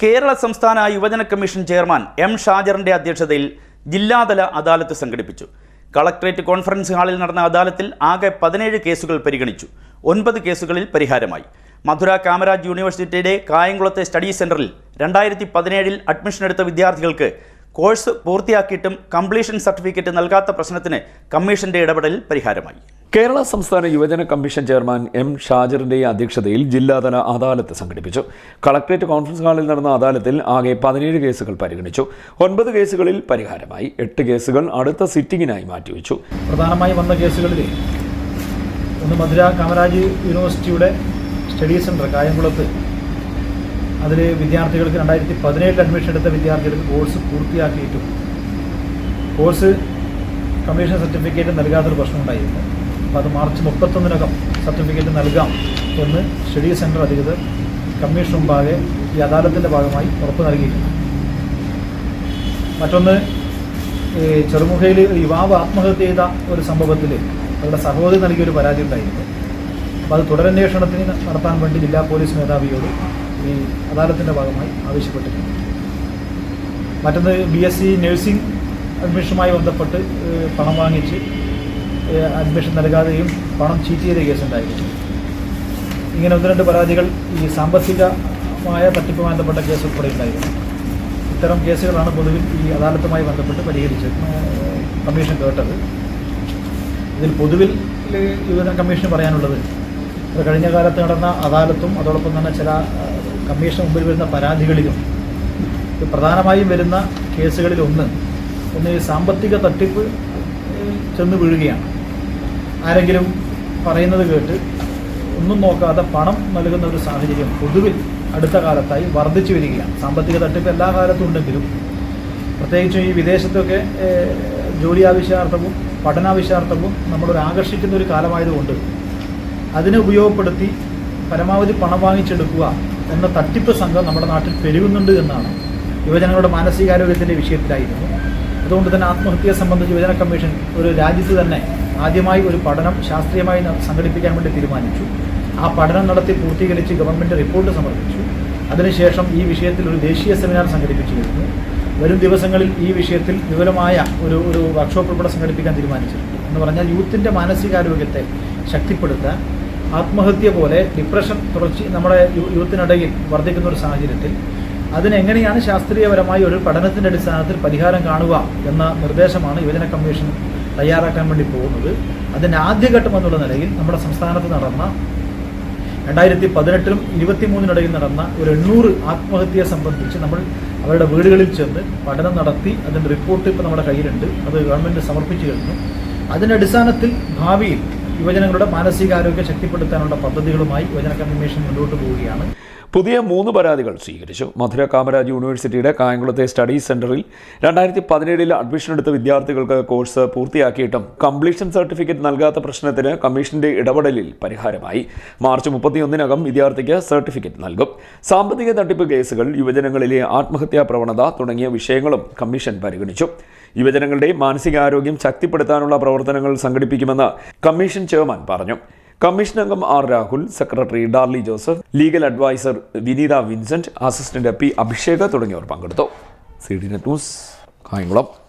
കേരള സംസ്ഥാന യുവജന commission chairman M ഷാജറിന്റെ അധ്യക്ഷതയിൽ ജില്ലാതല അദാലത്ത് സംഘടിപ്പിച്ചു. കളക്ടറേറ്റ് കോൺഫറൻസ് ഹാളിൽ നടന്ന അദാലത്തിൽ ആകെ പതിനേഴ് കേസുകൾ പരിഗണിച്ചു. ഒൻപത് കേസുകളിൽ പരിഹാരമായി. മധുര കാമരാജ് യൂണിവേഴ്സിറ്റിയുടെ കായംകുളത്തെ സ്റ്റഡി സെന്ററിൽ രണ്ടായിരത്തി പതിനേഴിൽ അഡ്മിഷൻ എടുത്ത വിദ്യാർത്ഥികൾക്ക് കോഴ്സ് പൂർത്തിയാക്കിയിട്ടും കംപ്ലീഷൻ സർട്ടിഫിക്കറ്റ് നൽകാത്ത പ്രശ്നത്തിന് കമ്മീഷന്റെ ഇടപെടലിൽ പരിഹാരമായി. കേരള സംസ്ഥാന യുവജന കമ്മീഷൻ ചെയർമാൻ എം ഷാജറിന്റെ അധ്യക്ഷതയിൽ ജില്ലാതല അദാലത്ത് സംഘടിപ്പിച്ചു. കളക്ട്രേറ്റ് കോൺഫറൻസ് ഹാളിൽ നടന്ന അദാലത്തിൽ ആകെ പതിനേഴ് കേസുകൾ പരിഗണിച്ചു. ഒൻപത് കേസുകളിൽ പരിഹാരമായി. എട്ട് കേസുകൾ അടുത്ത സിറ്റിംഗിനായി മാറ്റിവെച്ചു. പ്രധാനമായി വന്ന കേസുകളിൽ ഒന്ന് മധുര കാമരാജ് യൂണിവേഴ്സിറ്റിയുടെ സ്റ്റഡി സെന്റർ കായംകുളത്ത്. അതിൽ വിദ്യാർത്ഥികൾക്ക് രണ്ടായിരത്തി പതിനേഴിൽ അഡ്മിഷൻ എടുത്ത വിദ്യാർത്ഥികൾക്ക് കോഴ്സ് പൂർത്തിയാക്കിയിട്ടും കോഴ്സ് കമ്മീഷൻ സർട്ടിഫിക്കറ്റ് നൽകാത്തൊരു പ്രശ്നമുണ്ടായിരുന്നു. അപ്പോൾ അത് മാർച്ച് മുപ്പത്തൊന്നിനകം സർട്ടിഫിക്കറ്റ് നൽകാം എന്ന് സ്റ്റഡി സെന്റർ അധികൃതർ കമ്മീഷൻ മുമ്പാകെ ഈ അദാലത്തിന്റെ ഭാഗമായി ഉറപ്പ് നൽകിയിട്ടുണ്ട്. മറ്റൊന്ന് ചെറുമുഖയിൽ യുവാവ് ആത്മഹത്യ ചെയ്ത ഒരു സംഭവത്തിൽ അവരുടെ സഹോദരി നൽകിയൊരു പരാതി ഉണ്ടായിരുന്നു. അപ്പോൾ അത് തുടരന്വേഷണത്തിന് നടത്താൻ വേണ്ടി ജില്ലാ പോലീസ് മേധാവിയോട് ഈ അദാലത്തിന്റെ ഭാഗമായി ആവശ്യപ്പെട്ടിട്ടുണ്ട്. മറ്റൊന്ന് ബി എസ് സി നഴ്സിംഗ് അഡ്മിഷനുമായി ബന്ധപ്പെട്ട് പണം വാങ്ങിച്ച് അഡ്മിഷൻ നൽകാതെയും പണം ചീറ്റ് ചെയ്ത കേസുണ്ടായിരുന്നു ഇങ്ങനെ ഒന്ന് രണ്ട് പരാതികൾ ഈ സാമ്പത്തികമായ തട്ടിപ്പുമായി ബന്ധപ്പെട്ട കേസ് ഉൾപ്പെടെ ഉണ്ടായിരുന്നു. ഇത്തരം കേസുകളാണ് പൊതുവിൽ ഈ അദാലത്തുമായി ബന്ധപ്പെട്ട് പരിഹരിച്ച് കമ്മീഷൻ കേട്ടത്. ഇതിൽ പൊതുവിൽ യുവജന കമ്മീഷന് പറയാനുള്ളത് കഴിഞ്ഞ കാലത്ത് നടന്ന അദാലത്തും അതോടൊപ്പം തന്നെ ചില കമ്മീഷൻ മുമ്പിൽ വരുന്ന പരാതികളിലും പ്രധാനമായും വരുന്ന കേസുകളിൽ ഒന്ന് ഒന്ന് ഈ സാമ്പത്തിക തട്ടിപ്പ് ചെന്ന് വീഴുകയാണ്. ആരെങ്കിലും പറയുന്നത് കേട്ട് ഒന്നും നോക്കാതെ പണം നൽകുന്ന ഒരു സാഹചര്യം പൊതുവിൽ അടുത്ത കാലത്തായി വർദ്ധിച്ചു വരികയാണ്. സാമ്പത്തിക തട്ടിപ്പ് എല്ലാ കാലത്തും ഉണ്ടെങ്കിലും പ്രത്യേകിച്ചും ഈ വിദേശത്തൊക്കെ ജോലി ആവശ്യാർത്ഥവും പഠനാവശ്യാർത്ഥവും നമ്മളൊരു ആകർഷിക്കുന്ന ഒരു കാലമായതുകൊണ്ട് അതിനെ ഉപയോഗപ്പെടുത്തി പരമാവധി പണം വാങ്ങിച്ചെടുക്കുക എന്ന തട്ടിപ്പ് സംഘം നമ്മുടെ നാട്ടിൽ പെരുകുന്നുണ്ട് എന്നാണ് യുവജനങ്ങളുടെ മാനസികാരോഗ്യത്തിന്റെ വിഷയത്തിലായിരുന്നു. അതുകൊണ്ട് തന്നെ ആത്മഹത്യയെ സംബന്ധിച്ച് യുവജന കമ്മീഷൻ ഒരു രാജ്യത്ത് തന്നെ ആദ്യമായി ഒരു പഠനം ശാസ്ത്രീയമായി സംഘടിപ്പിക്കാൻ വേണ്ടി തീരുമാനിച്ചു. ആ പഠനം നടത്തി പൂർത്തീകരിച്ച് ഗവൺമെന്റ് റിപ്പോർട്ട് സമർപ്പിച്ചു. അതിനുശേഷം ഈ വിഷയത്തിൽ ഒരു ദേശീയ സെമിനാർ സംഘടിപ്പിച്ചിരുന്നു. വരും ദിവസങ്ങളിൽ ഈ വിഷയത്തിൽ വിപുലമായ ഒരു ഒരു വർക്ക്ഷോപ്പ് ഉൾപ്പെടെ സംഘടിപ്പിക്കാൻ തീരുമാനിച്ചിട്ടുണ്ട് എന്ന് പറഞ്ഞാൽ യൂത്തിന്റെ മാനസികാരോഗ്യത്തെ ശക്തിപ്പെടുത്താൻ ആത്മഹത്യ പോലെ ഡിപ്രഷൻ തുടർച്ച നമ്മുടെ യൂത്തിനിടയിൽ വർദ്ധിക്കുന്ന ഒരു സാഹചര്യത്തിൽ അതിനെങ്ങനെയാണ് ശാസ്ത്രീയപരമായി ഒരു പഠനത്തിന്റെ അടിസ്ഥാനത്തിൽ പരിഹാരം കാണുക എന്ന നിർദ്ദേശമാണ് യുവജന കമ്മീഷൻ തയ്യാറാക്കാൻ വേണ്ടി പോകുന്നത്. അതിന്റെ ആദ്യഘട്ടം എന്നുള്ള നിലയിൽ നമ്മുടെ സംസ്ഥാനത്ത് നടന്ന രണ്ടായിരത്തി പതിനെട്ടിലും ഇരുപത്തിമൂന്നിനിടയിൽ നടന്ന ഒരു എണ്ണൂറ് ആത്മഹത്യയെ സംബന്ധിച്ച് നമ്മൾ അവരുടെ വീടുകളിൽ ചെന്ന് പഠനം നടത്തി അതിന്റെ റിപ്പോർട്ട് ഇപ്പോൾ നമ്മുടെ കയ്യിലുണ്ട്. അത് ഗവൺമെന്റ് സമർപ്പിച്ചു കഴിഞ്ഞു. അതിന്റെ അടിസ്ഥാനത്തിൽ ഭാവിയിൽ യുവജനങ്ങളുടെ മാനസികാരോഗ്യം ശക്തിപ്പെടുത്താനുള്ള പദ്ധതികളുമായി യുവജന കമ്മീഷൻ മുന്നോട്ട് പോവുകയാണ്. പുതിയ മൂന്ന് പരാതികൾ സ്വീകരിച്ചു. മധുര കാമരാജ് യൂണിവേഴ്സിറ്റിയുടെ കായംകുളത്തെ സ്റ്റഡി സെന്ററിൽ രണ്ടായിരത്തി പതിനേഴിൽ അഡ്മിഷൻ എടുത്ത വിദ്യാർത്ഥികൾക്ക് കോഴ്സ് പൂർത്തിയാക്കിയിട്ടും കംപ്ലീഷൻ സർട്ടിഫിക്കറ്റ് നൽകാത്ത പ്രശ്നത്തിന് കമ്മീഷന്റെ ഇടപെടലിൽ പരിഹാരമായി. മാർച്ച് മുപ്പത്തിയൊന്നിനകം വിദ്യാർത്ഥിക്ക് സർട്ടിഫിക്കറ്റ് നൽകും. സാമ്പത്തിക തട്ടിപ്പ് കേസുകൾ യുവജനങ്ങളിലെ ആത്മഹത്യാ പ്രവണത തുടങ്ങിയ വിഷയങ്ങളും കമ്മീഷൻ പരിഗണിച്ചു. യുവജനങ്ങളുടെ മാനസികാരോഗ്യം ശക്തിപ്പെടുത്താനുള്ള പ്രവർത്തനങ്ങൾ സംഘടിപ്പിക്കുമെന്ന് കമ്മീഷൻ ചെയർമാൻ പറഞ്ഞു. കമ്മീഷൻ അംഗം R Rahul secretary Darly Joseph legal adviser Vineetha Vincent assistant P Abhishek തുടങ്ങിയവർ പങ്കെടുത്തു. C D net news Kayamkulam.